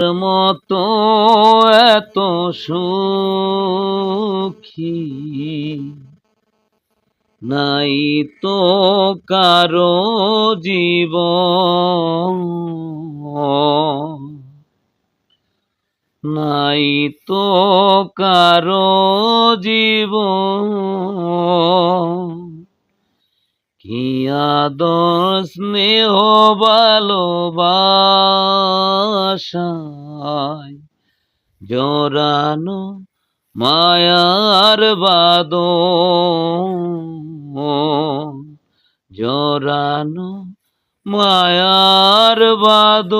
মতো এত সুখী। নাই তো কারও জীব নাই তো কারও জীবন। আদর স্নেহ ভালোবাসায় জরানো মায়ার বাদ। জরানো মায়ার বাদ।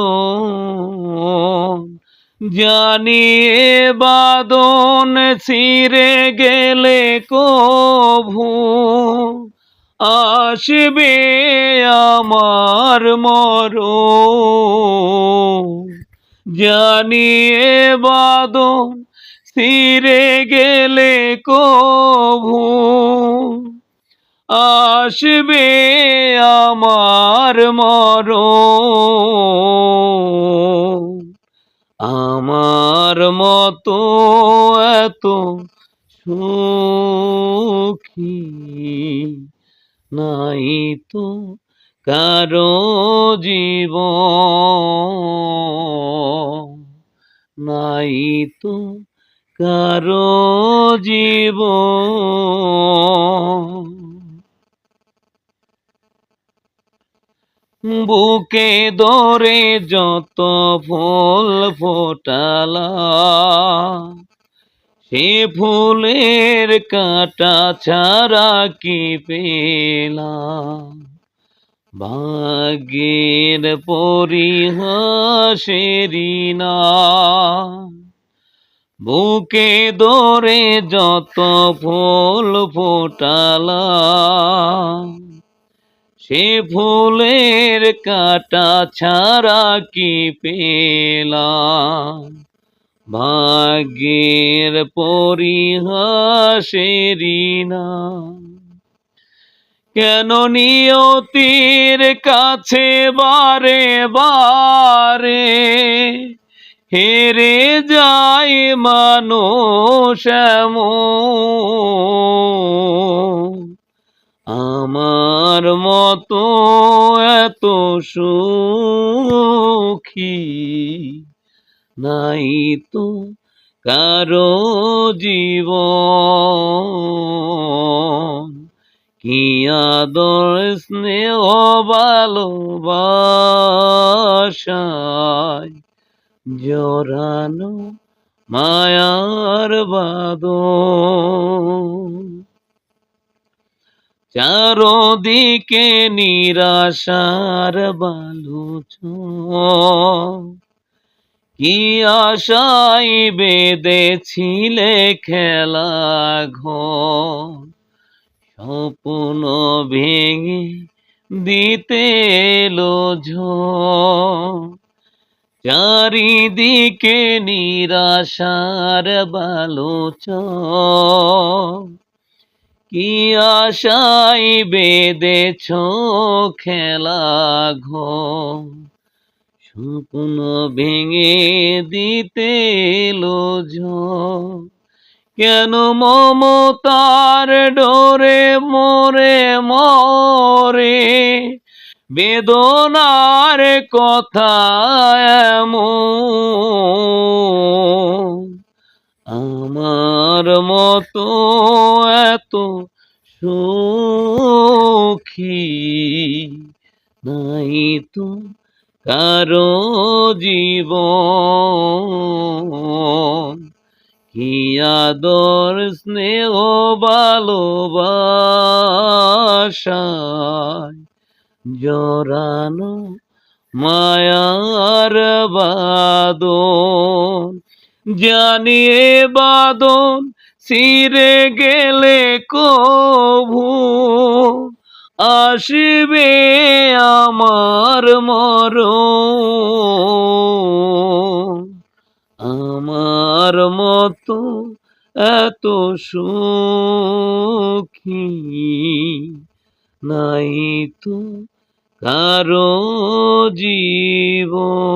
জানিয়ে বাদন ছিঁড়ে গেলে কভু। আসবে আমার মর জানিয়ে বাদন ছিঁড়ে গেলে কভু। আসবে আমার মর আমার মতো এত সুখী নাই তো কারও জীব নাই তো কারও জীব বুকে দরে যত ফুল ফোটালা সে ফুলের কাটা ছাড়া কি পেলাম? ভাগ্যের পরিহাসেরি না বুকে দরে যত ফুল ফোটালা সে ফুলের কাটা ছাড়া কি পেলাম? ভাগ্যের পরিহাসেরি না কেন নিয়তির কাছে বারে বারে হেরে যায় মানুষ। আমার মতো এত সুখী নাই তো কারও জীবন। কি আদর স্নেহ ভালোবাসায় জরানো মায়ার বাদন চারদিকে নিরাশার বালুচ কি আশাই বেঁধেছিলে খেলা ঘর? স্বপ্ন ভেঙে দিতে এলো চারিদিকে নিরাশার বালোচ কি আশাই বেঁধেছ খেলা ঘর? স্বপ্ন ভেঙে দিতে ঝড় কেন মমতার ডোরে মোরে মরে? বেদনার কথা আমার মতো এত সুখী নাই তো। কারও জীবন কি আদর স্নেহ ভালোবাসায় জরানো মায়ার বাদন? জানিয়ে বাদন সিরে গেলে কভু আসবে আমার মর আমার মতো এত সুখী নাই তো কারও জীবন।